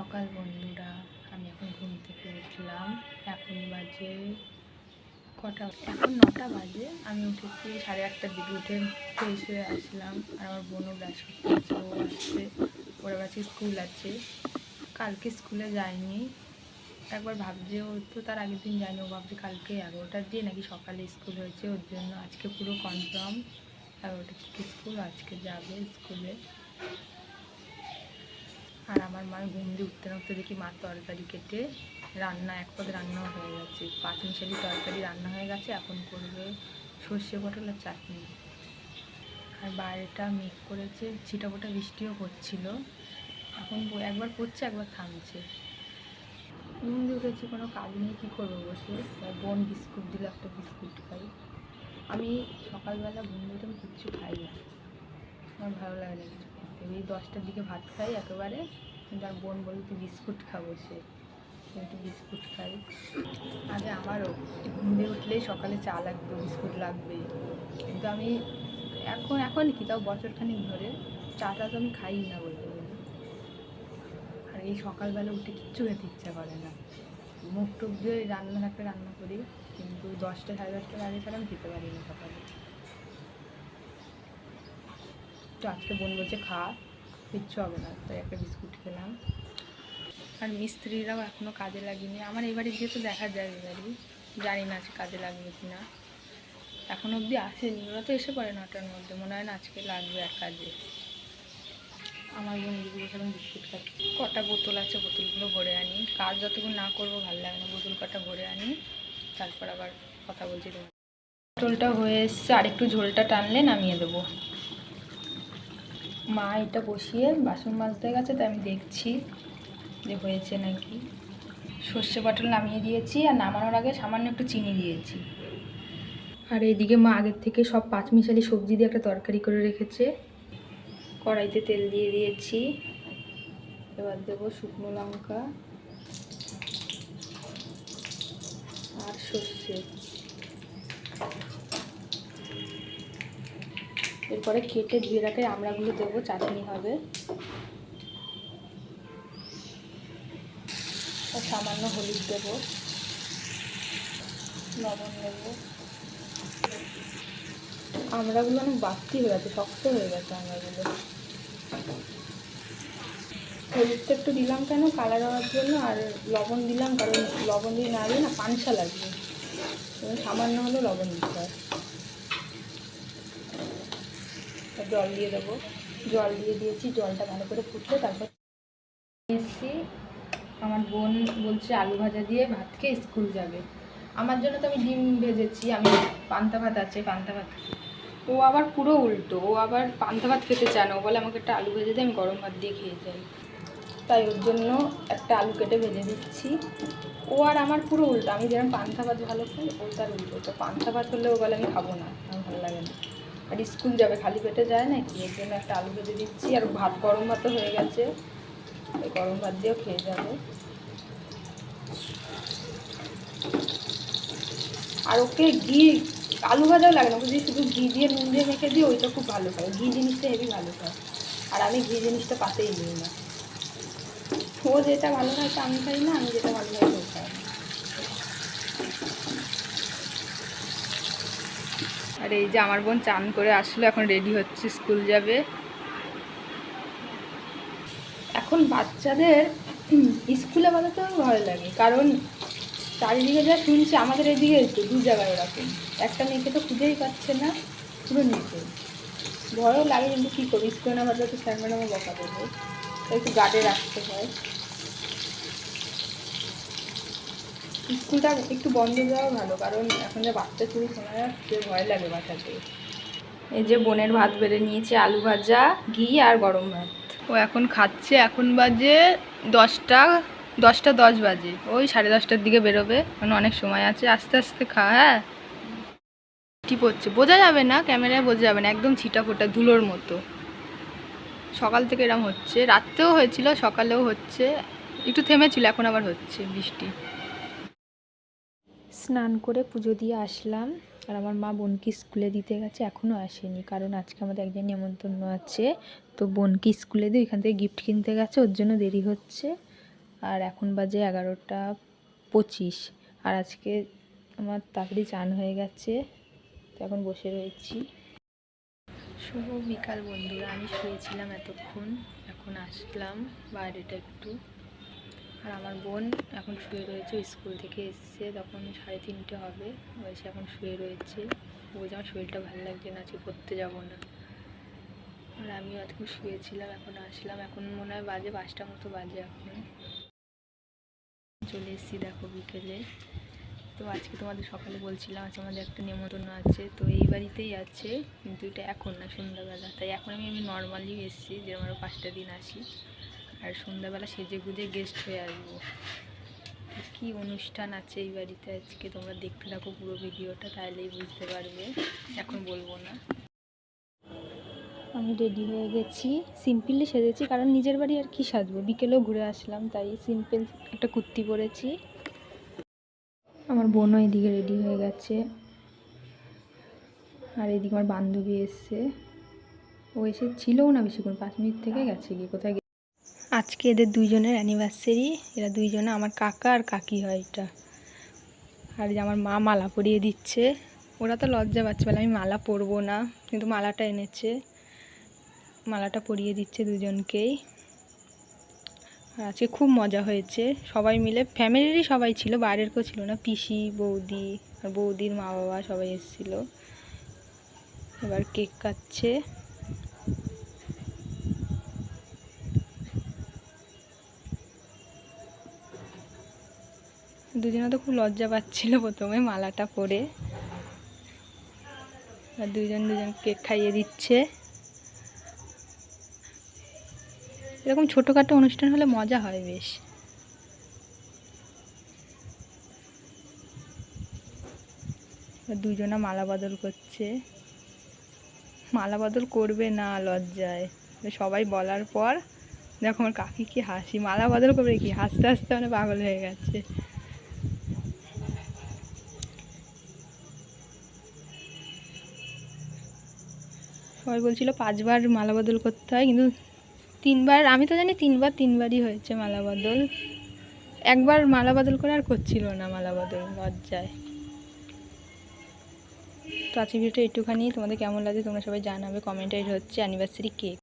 সকাল বন্ধুরা, আমি এখন ঘুম থেকে উঠলাম। এখন বাজে কটা? এখন নটা বাজে। আমি উঠেছি সাড়ে আটটার দিকে উঠে ফ্রেশ হয়ে আসলাম। আর আমার বোনও ব্রাশ ও আসছে। ওর আজকে স্কুল আছে। কালকে স্কুলে যায়নি। একবার ভাবছে ও তো তার আগের দিন যায়নি, ও ভাবছে কালকে এগারোটার দিয়ে নাকি সকালে স্কুল হয়েছে। ওর জন্য আজকে পুরো কনফার্ম এগারোটার থেকে স্কুল, আজকে যাবে স্কুলে। আর আমার মার ঘুম দিয়ে উঠতে উঠতে দেখি মার তরকারি কেটে রান্না, এক পদ রান্নাও হয়ে গেছে। পাঁচ মিশালি তরকারি রান্না হয়ে গেছে, এখন করবে সর্ষে পটল আর চাটনি। আর বাইরেটা মেঘ করেছে, ছিটাফোটা বৃষ্টিও পড়ছিল এখন একবার পড়ছে, একবার থামছে। ঘুম দিয়ে উঠেছি, কোনো কাজ নেই, কী করব বসে? বোন বিস্কুট দিল, একটা বিস্কুট খাই। আমি সকালবেলা ঘুম দিয়ে আমি কিচ্ছু খাই না। আমার ভালো লাগে না দশটার দিকে ভাত খাই একেবারে, কিন্তু আর বোন বলে তুই বিস্কুট খাব সে। একটু বিস্কুট খাই। আগে আমারও, ঘুম দিয়ে উঠলেই সকালে চা লাগবে, বিস্কুট লাগবে। কিন্তু আমি এখন এখন কি, তাও বছরখানিক ধরে চাটা তো আমি খাই না বলতে গেলে। আর এই সকালবেলা উঠে কিচ্ছু খেতে ইচ্ছা করে না। মুখ টুক দিয়ে রান্না থাকলে রান্না করি, কিন্তু দশটা সাড়ে দশটার আগে ছাড়া আমি খেতে পারি না সকালে। তো আজকে বোন বলছে খা। কিচ্ছু হবে না। তাই একটা বিস্কুট খেলাম। আর মিস্ত্রিরাও এখনও কাজে লাগেনি। আমার এই বাড়ি গিয়ে তো দেখা যায় এই বাড়ি, জানি না আজকে কাজে লাগবে কি না এখন অবধি আসেনি। ওরা তো এসে পড়ে নটার মধ্যে। মনে হয় না আজকে লাগবে এক কাজে। আমার বোন দিদি বসে এখন বিস্কুট খাচ্ছে কটা বোতল আছে, বোতলগুলো ভরে আনি। কাজ যতক্ষণ না করব, ভালো লাগে না। বোতল কটা ভরে আনি। তারপর আবার কথা বলছি তোমার। বোতলটা হয়ে এসছে। আর একটু ঝোলটা টানলে নামিয়ে দেবো। মা এটা বসিয়ে বাসন মাজতে গেছে, তাই আমি দেখছি যে হয়েছে নাকি। সর্ষে পটল নামিয়ে দিয়েছি আর নামানোর আগে সামান্য একটু চিনি দিয়েছি। আর এইদিকে মা আগের থেকে সব পাঁচমিশালি সবজি দিয়ে একটা তরকারি করে রেখেছে। কড়াইতে তেল দিয়ে দিয়েছি। এবার দেবো শুকনো লঙ্কা আর সর্ষে। এরপরে কেটে ধুয়ে রাখে আমড়াগুলো দেবো, চাটনি হবে। সামান্য হলুদ দেবো। লবণ দেবো। আমড়াগুলো অনেক বাড়তি হয়ে গেছে, শক্ত হয়ে গেছে আমড়াগুলো। হলুদটা একটু দিলাম কেন? কালার হওয়ার জন্য, আর লবণ দিলাম কারণ লবণ দিয়ে না দিলে না পানসা লাগবে। সামান্য হলে লবণ দিতে হয় আর জল দিয়ে দেবো। জল দিয়ে দিয়েছি, জলটা ভালো করে ফুটলে তারপর এসছি। আমার বোন বলছে আলু ভাজা দিয়ে ভাত খেয়ে স্কুল যাবে। আমার জন্য তো আমি ডিম ভেজেছি, আমি পান্তা ভাত আছে, পান্তা ভাত। ও আবার পুরো উল্টো, ও আবার পান্তা ভাত খেতে চায় না। ও বলে আমাকে একটা আলু ভেজে দিয়ে আমি গরম ভাত দিয়ে খেয়ে যাই। তাই ওর জন্য একটা আলু কেটে ভেজে দিচ্ছি। ও আর আমার পুরো উল্টো, আমি যেরকম পান্তা ভাত ভালো খাই, ও তার উল্টো। তো পান্তা ভাত হলে ও বলে আমি খাব না, আমার ভালো লাগে না। আর স্কুল যাবে, খালি পেটে যায় না কি এর জন্য একটা আলু ভেজে দিচ্ছি। আর ভাত গরম ভাতও হয়ে গেছে। ওই গরম ভাত দিয়েও খেয়ে যাবে। আর ওকে ঘি, আলু ভাজাও লাগে না যদি শুধু ঘি দিয়ে নুন দিয়ে মেখে দিই, ওইটা খুব ভালো খায়। ঘি জিনিসটা হেবি ভালো খায়। আর আমি ঘি জিনিসটা পাতেই নিই না। ও যেটা ভালো খায়, তা আমি খাই না, আমি যেটা ভালো খাই ও খাই। আর এই যে আমার বোন চান করে আসলো, এখন রেডি হচ্ছে, স্কুল যাবে। এখন বাচ্চাদের স্কুলে বাজাতেও ভয় লাগে, কারণ চারিদিকে যা শুনছি আমাদের এদিকে তো দু জায়গায় এরকম। একটা মেয়েকে তো খুঁজেই পাচ্ছে না, পুরো নিচে ভয়ও লাগে কিন্তু কী করব স্কুলে না বাজাতে স্যার ম্যাডামও বকা দেবো। একটু গার্ডে রাখতে হয়। স্কুলটা একটু বন্ধ দেওয়া ভালো, কারণ এখন যে বাচ্চা চুরি শোনা যাচ্ছে, ভয় লাগে বাচ্চাকে এই যে বোনের ভাত বেড়ে নিয়েছে, আলু ভাজা, ঘি আর গরম ভাত। ও এখন খাচ্ছে, এখন বাজে দশটা দশটা দশ বাজে। ওই সাড়ে দশটার দিকে বেরোবে, এখন অনেক সময় আছে, আস্তে আস্তে খা হ্যাঁ। বৃষ্টি পড়ছে? বোঝা যাবে না, ক্যামেরায় বোঝা যাবে না, একদম ছিটা ফোটা ধুলোর মতো। সকাল থেকে এরম হচ্ছে, রাত্রেও হয়েছিল, সকালেও হচ্ছে, একটু থেমেছিল, এখন আবার হচ্ছে বৃষ্টি। স্নান করে পুজো দিয়ে আসলাম। আর আমার মা বোনকে স্কুলে দিতে গেছে এখনও আসেনি। কারণ আজকে আমাদের একজন নেমন্তন্ন আছে। তো বোনকে স্কুলে দিয়ে ওইখান থেকে গিফট কিনতে গেছে, ওর জন্য দেরি হচ্ছে। আর এখন বাজে এগারোটা পঁচিশ। আর আজকে আমার তাড়াতাড়ি চান হয়ে গেছে, তো এখন বসে রয়েছি। শুভ বিকাল বন্ধুরা, আমি শুয়েছিলাম এতক্ষণ, এখন আসলাম বাইরেটা একটু। আর আমার বোন এখন শুয়ে রয়েছে, স্কুল থেকে এসছে, তখন সাড়ে তিনটে হবে। বয়সে এখন শুয়ে রয়েছে। বলছে আমার শরীরটা ভালো লাগছে না, আজকে পড়তে যাব না। আর আমি আজকে শুয়েছিলাম, এখন আসলাম, এখন মনে হয় বাজে পাঁচটা মতো বাজে এখন। চলে এসেছি দেখো বিকেলে। তো আজকে তোমাদের সকালে বলছিলাম, আজকে আমাদের একটা নেমন্তন্ন আছে। তো এই বাড়িতেই আছে, কিন্তু এটা এখন না, সন্ধ্যাবেলা। তাই এখন আমি আমি নর্মালি এসেছি যেরকম আরও পাঁচটা দিন আসি। আর সন্ধ্যাবেলা সেজে গুজে গেস্ট হয়ে আসব। কী অনুষ্ঠান আছে এই বাড়িতে আজকে? তোমরা দেখতে থাকো পুরো ভিডিওটা তাহলেই বুঝতে পারবে। এখন বলব না। আমি রেডি হয়ে গেছি। সিম্পলি সেজেছি, কারণ নিজের বাড়ি আর কি সাজবো? বিকেলেও ঘুরে আসলাম, তাই সিম্পল একটা কুর্তি পরেছি। আমার বোনও এদিকে রেডি হয়ে গেছে। আর এদিকে আমার বান্ধবী এসছে। ও এসে ছিলও না বেশিক্ষণ, পাঁচ মিনিট থেকে গেছে গিয়ে। কোথায় আজকে এদের দুইজনের অ্যানিভার্সারি এরা দুইজনে আমার কাকা আর কাকি হয় এটা। আর যে আমার মা মালা পরিয়ে দিচ্ছে। ওরা তো লজ্জা পাচ্ছে, বলে আমি মালা পরবো না, কিন্তু মালাটা এনেছে। মালাটা পরিয়ে দিচ্ছে দুজনকেই। আর আজকে খুব মজা হয়েছে। সবাই মিলে, ফ্যামিলিরই সবাই ছিল বাইরের কেউ ছিল না। পিসি, বৌদি, আর বৌদির মা বাবা সবাই এসেছিল। এবার কেক কাটছে। দুজনে তো খুব লজ্জা পাচ্ছিলো প্রথমে মালাটা পরে। আর দুজন দুজন কেক খাইয়ে দিচ্ছে। এরকম ছোটোখাটো অনুষ্ঠান হলে মজা হয় বেশ। দুজনা মালা বদল করছে। মালা বদল করবে না লজ্জায়। সবাই বলার পর দেখো আমার কাকি কি হাসি। মালা বদল করবে কি? হাসতে হাসতে মানে পাগল হয়ে গেছে। সবাই বলছিল পাঁচবার মালা বদল করতে হয়, কিন্তু তিনবার, আমি তো জানি তিনবার তিনবারই হয়েছে মালা বদল। একবার মালা বদল করে আর করছিল না মালা বদল, লজ্জায়। তো আজকে ভিডিওটা একটুখানি, তোমাদের কেমন লাগে তোমরা সবাই জানাবে, কমেন্টে হচ্ছে অ্যানিভার্সারি কেক